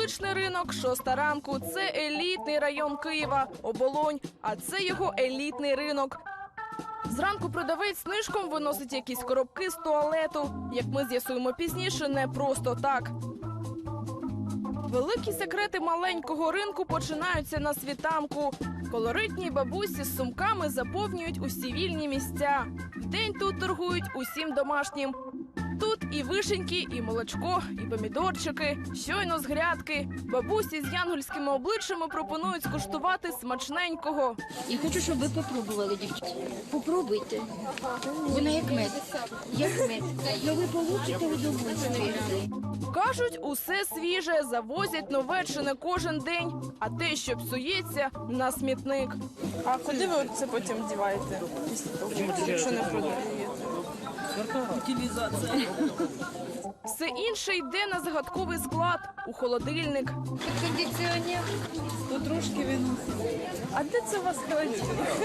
Столичний ринок, шоста ранку. Це елітний район Києва, оболонь. А це його елітний ринок. Зранку продавець знижком виносить якісь коробки з туалету. Як ми з'ясуємо пізніше, не просто так. Великі секрети маленького ринку починаються на світанку. Колоритні бабусі з сумками заповнюють усі вільні місця. Вдень тут торгують усім домашнім. Тут і вишеньки, і молочко, і помідорчики, щойно з грядки. Бабусі з янгольськими обличчями пропонують скуштувати смачненького. І хочу, щоб ви попробували, дівчата. Попробуйте. Вона як мед. Як мед. Ну ви получите удовольствие. Кажуть, усе свіже, завозять нове чи не кожен день, а те, що псується, на смітник. А куди ви це потім діваєте? Після того, якщо не продаєте? Все інше йде на загадковий склад у холодильник. Кондиціонер. тут трошки виносить. А де це у вас холодильник?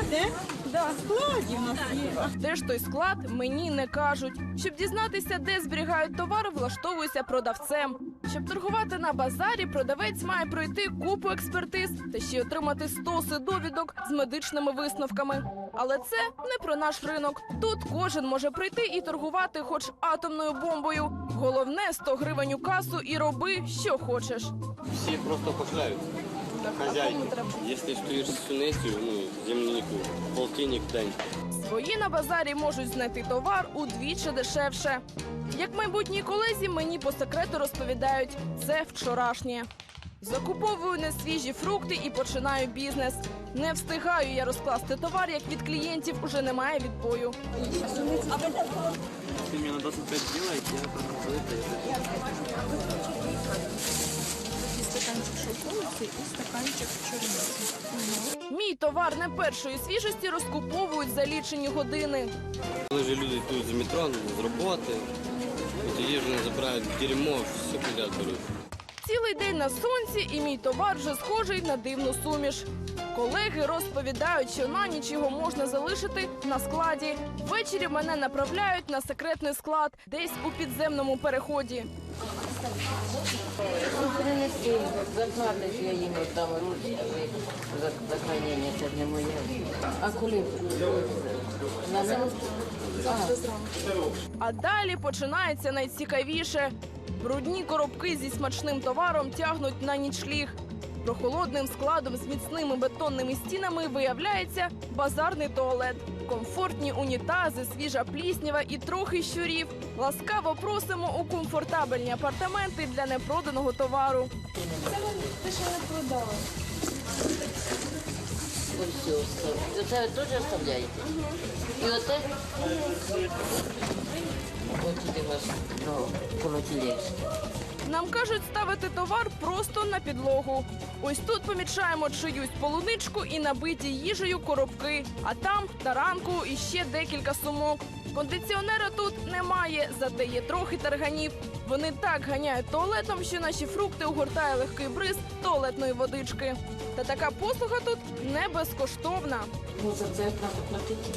Де? Да, складі Теж нас є. Де ж той склад, мені не кажуть. Щоб дізнатися, де зберігають товар, влаштовуюся продавцем. Щоб торгувати на базарі, продавець має пройти купу експертиз та ще й отримати стоси довідок з медичними висновками. Але це не про наш ринок. Тут кожен може прийти і торгувати, хоч атомною бомбою. Головне 100 гривень у касу і роби, що хочеш. Всі просто кошляють. Хазяйки. Якщо стоїш з суницею, ну, землянику, полтинник в день. Свої на базарі можуть знайти товар удвічі дешевше. Як майбутній колезі мені по секрету розповідають, це вчорашнє. Закуповую несвіжі фрукти і починаю бізнес. Не встигаю я розкласти товар, як від клієнтів уже немає відбою. Ти мені на 25 делаєш, я продаю. Мій товар не першої свіжості розкуповують за лічені години. Коли люди йдуть з метро, з роботи, і тоді вони забирають дерьмо, все підряд беруть. Цілий день на сонці, і мій товар вже схожий на дивну суміш. Колеги розповідають, що на ніч його можна залишити на складі. Ввечері мене направляють на секретний склад, десь у підземному переході. А далі починається найцікавіше. Брудні коробки зі смачним товаром тягнуть на нічліг. Прохолодним складом з міцними бетонними стінами виявляється базарний туалет. Комфортні унітази, свіжа пліснява і трохи щурів. Ласкаво просимо у комфортабельні апартаменти для непроданого товару. Ось все оставлю. Оце ви теж оставляєте? І оте? Ось туди вас, ну, коло тілешки. Нам кажуть ставити товар просто на підлогу. Ось тут помічаємо чиюсь полуничку і набиті їжею коробки. А там таранку і ще декілька сумок. Кондиціонера тут немає, зате є трохи тарганів. Вони так ганяють туалетом, що наші фрукти огортає легкий бриз туалетної водички. Та така послуга тут не безкоштовна. Ну, за це треба платити.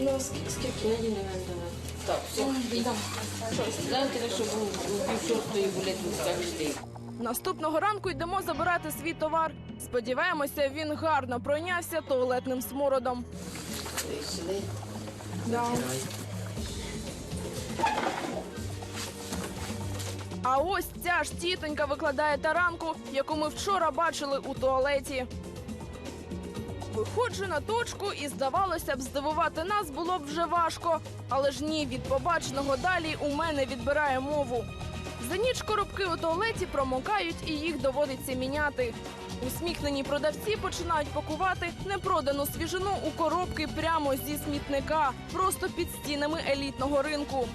Ну, скільки? Скільки? Я не знаю. Так, все. Завтра, щоб у пів були тут. Наступного ранку йдемо забирати свій товар. Сподіваємося, він гарно пройнявся туалетним смородом. А ось ця ж тітонька викладає таранку, яку ми вчора бачили у туалеті. Виходжу на точку, і здавалося б, здивувати нас було б вже важко. Але ж ні, від побаченого далі у мене відбирає мову. За ніч коробки у туалеті промокають і їх доводиться міняти. Усміхнені продавці починають пакувати непродану свіжину у коробки прямо зі смітника, просто під стінами елітного ринку.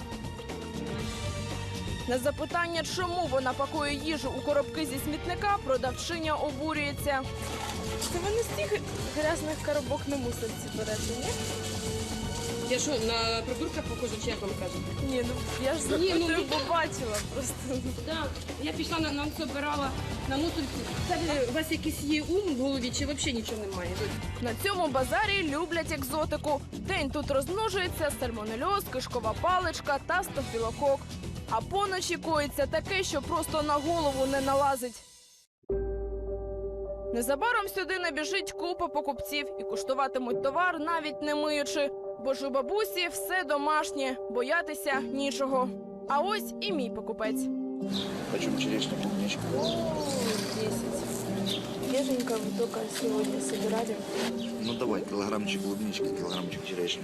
На запитання, чому вона пакує їжу у коробки зі смітника, продавчиня обурюється. Це вони стільки грязних коробок на мусорці берете, ні? Я що, на придурка похожа, чи як вам кажуть? Ні, ну я ж Ні, ну, ну, бо бачила просто. Так, я пішла на, на собирала на мусорці. Це у вас якийсь є ум в голові, чи взагалі нічого немає? На цьому базарі люблять екзотику. День тут розмножується сальмонельоз, кишкова паличка та стафілокок. А поночі коїться таке, що просто на голову не налазить. Незабаром сюди набіжить купа покупців і куштуватимуть товар, навіть не миючи. Бо ж у бабусі все домашнє, боятися нічого. А ось і мій покупець. Почем черешня, клубничка? 10. Свеженько вы только сегодня собирали. Ну давай, килограммчик клубнички, килограммчик черешни.